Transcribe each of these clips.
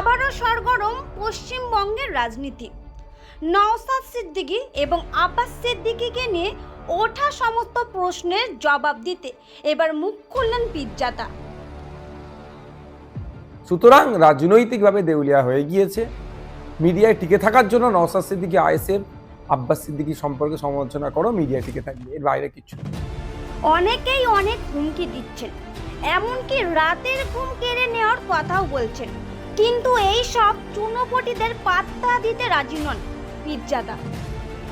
আবারও সরগরম পশ্চিমবঙ্গের রাজনীতি। নওসাদ সিদ্দিকী এবং আব্বাস সিদ্দিকিকে নিয়ে ওঠা সমস্ত প্রশ্নের জবাব দিতে এবার মুখ খুললেন পিজ্জাতা সুতরাং রাজনৈতিকভাবে দেউলিয়া হয়ে গিয়েছে। মিডিয়ায় টিকে থাকার জন্য নওসাদ সিদ্দিকি আইএসএফ আব্বাস সিদ্দিকি সম্পর্কে সমালোচনা করো মিডিয়া টিকে থাকবে এর বাইরে কিছু। অনেকেই অনেক হুমকি দিচ্ছেন। এমনকি রাতের ঘুম কেড়ে নেওয়ার কথাও বলছেন। কিন্তু এই সব চুনোপটিদের পাত্তা দিতে রাজি নন পিজ্জাদা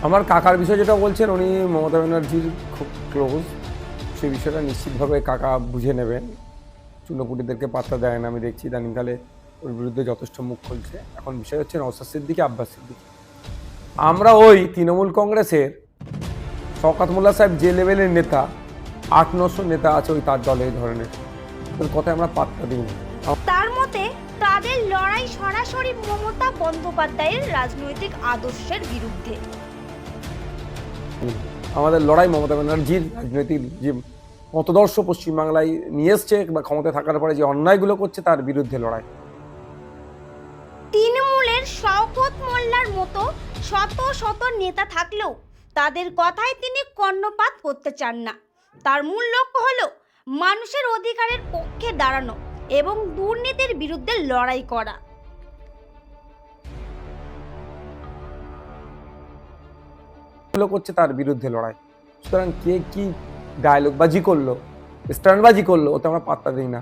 আমার কাকার বিষয় যেটা বলছেন উনি মমতা ব্যানার্জির খুব ক্লোজ সেই বিষয়টা নিশ্চিতভাবে কাকা বুঝে নেবেন। চুনোপুটিদেরকে পাত্তা দেয় না আমি দেখছি ইদানিংকালে ওর বিরুদ্ধে যথেষ্ট মুখ খুলছে। এখন বিষয় হচ্ছে নওসাদ সিদ্দিকি আব্বাস সিদ্দিকি। আমরা ওই তৃণমূল কংগ্রেসের শওকাত মোল্লা সাহেব যে লেভেলের নেতা আট নশো নেতা আছে ওই তার দলে এই ধরনের কথায় আমরা পাত্তা দিই না। তার মতে তাদের লড়াই সরাসরি মমতা বন্দ্যোপাধ্যায়ের রাজনৈতিক আদর্শের বিরুদ্ধে। আমাদের লড়াই মমতা ব্যানার্জির রাজনৈতিক যে মতদর্শ পশ্চিমবাংলায় নিয়ে এসছে বা ক্ষমতায় থাকার পরে যে অন্যায়গুলো করছে তার বিরুদ্ধে লড়াই। তৃণমূলের শওকত মোল্লার মতো শত শত নেতা থাকলেও তাদের কথায় তিনি কর্ণপাত করতে চান না। তার মূল লক্ষ্য হলো মানুষের অধিকারের পক্ষে দাঁড়ানো। এবং দুর্নীতির বিরুদ্ধে লড়াই করা। করছে তার বিরুদ্ধে লড়াই। সুতরাং কে কি ডায়লগবাজি করল স্ট্যান্ডবাজি করল ওতে আমরা পাত্তা দিই না।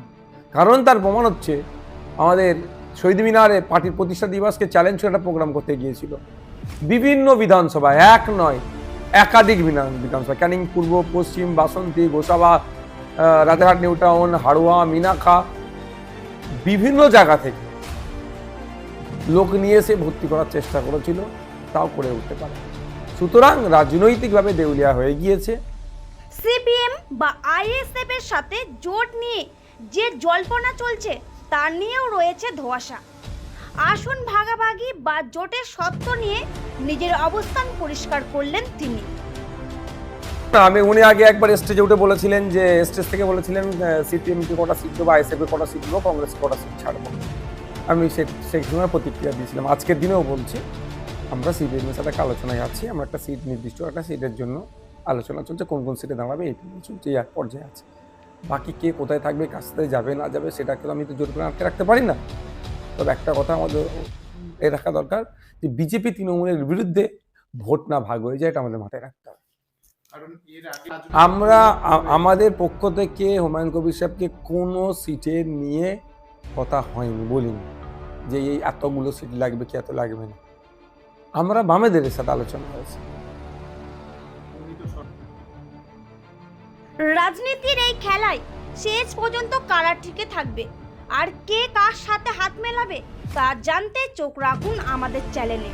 কারণ তার প্রমাণ হচ্ছে আমাদের শহীদ মিনারে পার্টির প্রতিষ্ঠা দিবসকে চ্যালেঞ্জ করে একটা প্রোগ্রাম করতে গিয়েছিল। বিভিন্ন বিধানসভায় এক নয় একাধিক বিধান বিধানসভা ক্যানিং পূর্ব পশ্চিম বাসন্তী গোসাবা আহ, New Town New Town Haroa Minakha বিভিন্ন জায়গা থেকে। লোক নিয়ে এসে ভর্তি করার চেষ্টা করেছিল, তাও করে উঠতে পারে সুতরাং রাজনৈতিকভাবে দেউলিয়া হয়ে গিয়েছে। সিপিএম বা আইএসএফ এর সাথে জোট নিয়ে যে জল্পনা চলছে, তার নিয়েও রয়েছে ধোঁয়াশা। আসন ভাগাভাগি বা জোটের সত্ত্ব নিয়ে নিজের অবস্থান পরিষ্কার করলেন তিনি। না, আমি উনি আগে একবার স্টেজে উঠে বলেছিলেন যে স্টেজ থেকে বলেছিলেন সিপিএম কে কটা সিট দেবো আইএসএফ কে কটা সিট দেবো কংগ্রেস কটা সিট ছাড়বো। আমি সে সেই সময় প্রতিক্রিয়া দিয়েছিলাম। আজকের দিনেও বলছি আমরা সিপিএম এর সাথে একটা আলোচনায় আছি আমরা একটা সিট নির্দিষ্ট একটা সিটের জন্য আলোচনা চলছে কোন কোন সিটে দাঁড়াবে এই চলছে এক পর্যায়ে আছে। বাকি কে কোথায় থাকবে কার সাথে যাবে না যাবে সেটাকে আমি তো জোর করে আটকে রাখতে পারি না। তবে একটা কথা আমাদের এ রাখা দরকার যে বিজেপি তৃণমূলের বিরুদ্ধে ভোট না ভাগ হয়ে যায় এটা আমাদের মাথায় রাখতে হবে। আমরা আমাদের পক্ষ থেকে হুমায়ুন কবির সাহেবকে কোনো সিটে নিয়ে কথা হয়নি বলিনি যে এই এতগুলো সিট লাগবে কি এত লাগবে না। আমরা বামেদের সাথে আলোচনা সর- রাজনীতির এই খেলায় শেষ পর্যন্ত কারা টিকে থাকবে? আর কে কার সাথে হাত মেলাবে তা জানতে চোখ রাখুন আমাদের চ্যানেলে।